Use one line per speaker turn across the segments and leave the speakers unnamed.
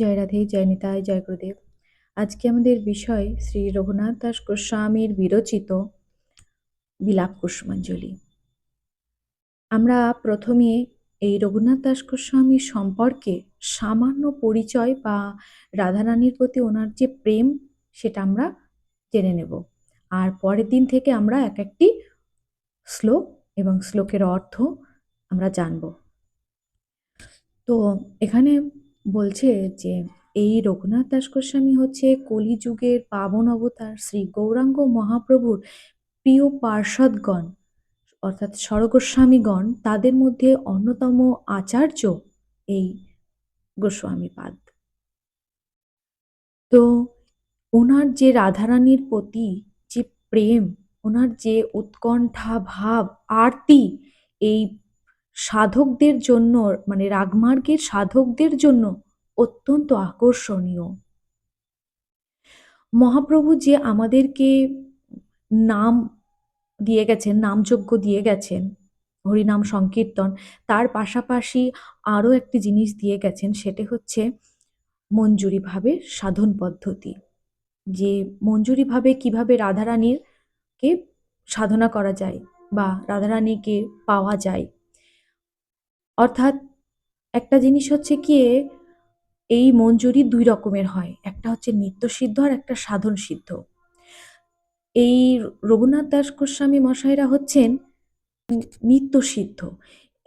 জয় রাধে, জয় নিতায় জয় গুরুদেব। আজকে আমাদের বিষয় শ্রী রঘুনাথ দাস গোস্বামীর বিরচিত বিলাপ কুসুমাঞ্জলি। আমরা প্রথমে এই রঘুনাথ দাস গোস্বামীর সম্পর্কে সামান্য পরিচয় বা রাধারানীর প্রতি ওনার যে প্রেম, সেটা আমরা জেনে নেব। আর পরের দিন থেকে আমরা এক একটি শ্লোক এবং শ্লোকের অর্থ আমরা জানব। তো এখানে বলছে যে, এই রঘুনাথ দাস গোস্বামী হচ্ছে কলিযুগের পাবন অবতার শ্রী গৌরাঙ্গ মহাপ্রভুর প্রিয় পার্ষদগণ অর্থাৎ স্বরগোস্বামীগণ। তাদের মধ্যে অন্যতম আচার্য এই গোস্বামীপাদ তো ওনার যে রাধারানীর প্রতি যে প্রেম, ওনার যে উৎকণ্ঠা ভাব, আরতি, এই সাধকদের জন্য মানে রাগমার্গের সাধকদের জন্য অত্যন্ত আকর্ষণীয়। মহাপ্রভু যে আমাদেরকে নাম দিয়ে গেছেন, নামযজ্ঞ দিয়ে গেছেন, হরিনাম সংকীর্তন, তার পাশাপাশি আরও একটি জিনিস দিয়ে গেছেন, সেটি হচ্ছে মঞ্জুরিভাবে সাধন পদ্ধতি। যে মঞ্জুরিভাবে কীভাবে রাধারানীর কে সাধনা করা যায় বা রাধারানীকে পাওয়া যায় অর্থাৎ একটা জিনিস হচ্ছে কি, এই মঞ্জুরি দুই রকমের হয়। একটা হচ্ছে নিত্য সিদ্ধ আর একটা সাধন সিদ্ধ। এই রঘুনাথ দাস গোস্বামী মশাইরা হচ্ছেন নিত্য সিদ্ধ।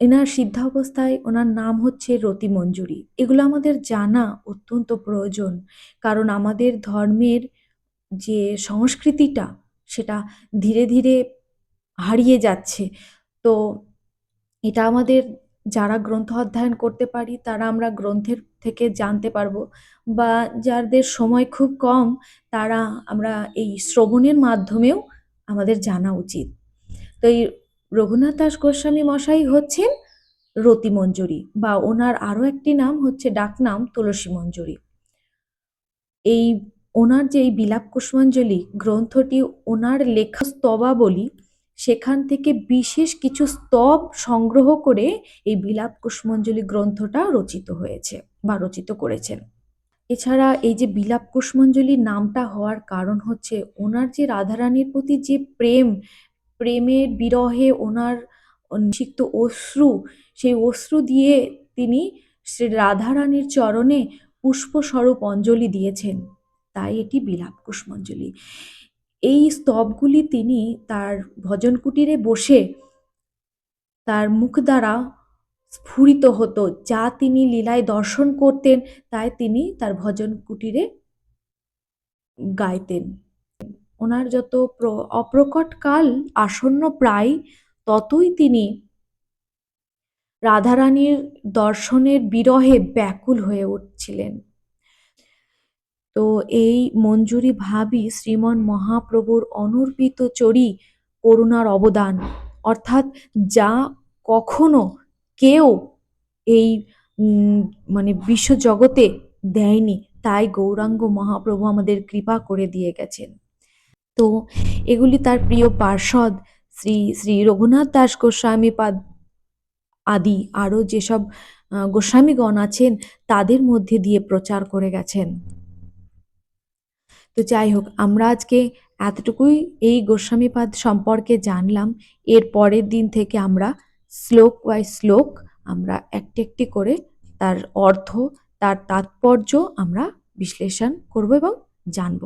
এনার সিদ্ধাবস্থায় ওনার নাম হচ্ছে রতি মঞ্জুরি। এগুলো আমাদের জানা অত্যন্ত প্রয়োজন, কারণ আমাদের ধর্মের যে সংস্কৃতিটা, সেটা ধীরে ধীরে হারিয়ে যাচ্ছে। তো এটা আমাদের যারা গ্রন্থ অধ্যয়ন করতে পারি, তারা আমরা গ্রন্থের থেকে জানতে পারব বা যাদের সময় খুব কম, তারা আমরা এই শ্রবণের মাধ্যমেও আমাদের জানা উচিত। তো এই রঘুনাথ দাস গোস্বামী মশাই হচ্ছেন রতি মঞ্জুরি বা ওনার আরও একটি নাম হচ্ছে ডাকনাম তুলসী মঞ্জুরি। এই ওনার যে এই বিলাপ কুষ্মাঞ্জলি গ্রন্থটি ওনার লেখা স্তবাবলী সেখান থেকে বিশেষ কিছু স্তব সংগ্রহ করে এই বিলাপ কুষ্মঞ্জলি গ্রন্থটা রচিত হয়েছে বা রচিত করেছেন। এছাড়া এই যে বিলাপ কুষ্মঞ্জলি নামটা হওয়ার কারণ হচ্ছে ওনার যে রাধারানীর প্রতি যে প্রেম, প্রেমের বিরহে ওনার সিক্ত অশ্রু, সেই অশ্রু দিয়ে তিনি শ্রী রাধারানীর চরণে পুষ্পস্বরূপ অঞ্জলি দিয়েছেন। তাই এটি বিলাপ কুষ্মঞ্জলি। এই স্তবগুলি তিনি তার ভজন কুটিরে বসে তার মুখ দ্বারা স্ফুরিত হতো, যা তিনি লীলায় দর্শন করতেন, তাই তিনি তার ভজন কুটিরে গাইতেন। ওনার যত অপ্রকট কাল আসন্ন প্রায়, ততই তিনি রাধারানীর দর্শনের বিরহে ব্যাকুল হয়ে উঠছিলেন। তো এই মঞ্জুরি ভাবি শ্রীমন মহাপ্রভুর অনর্পিত চরি করুণার অবদান। অর্থাৎ যা কখনো কেউ এই মানে বিশ্বজগতে দেয়নি, তাই গৌরাঙ্গ মহাপ্রভু আমাদের কৃপা করে দিয়ে গেছেন। তো এগুলি তার প্রিয় পার্ষদ শ্রী শ্রী রঘুনাথ দাস গোস্বামী পাদ আদি আরও যেসব গোস্বামীগণ আছেন, তাদের মধ্যে দিয়ে প্রচার করে গেছেন। তো যাই হোক, আমরা আজকে এতটুকুই এই গোস্বামীপাদ সম্পর্কে জানলাম। এর পরের দিন থেকে আমরা শ্লোক বাই শ্লোক আমরা একটি একটি করে তার অর্থ, তার তাৎপর্য আমরা বিশ্লেষণ করব এবং জানব।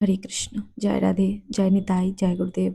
হরে কৃষ্ণ। জয় রাধে, জয় নিতাই, জয় গুরুদেব।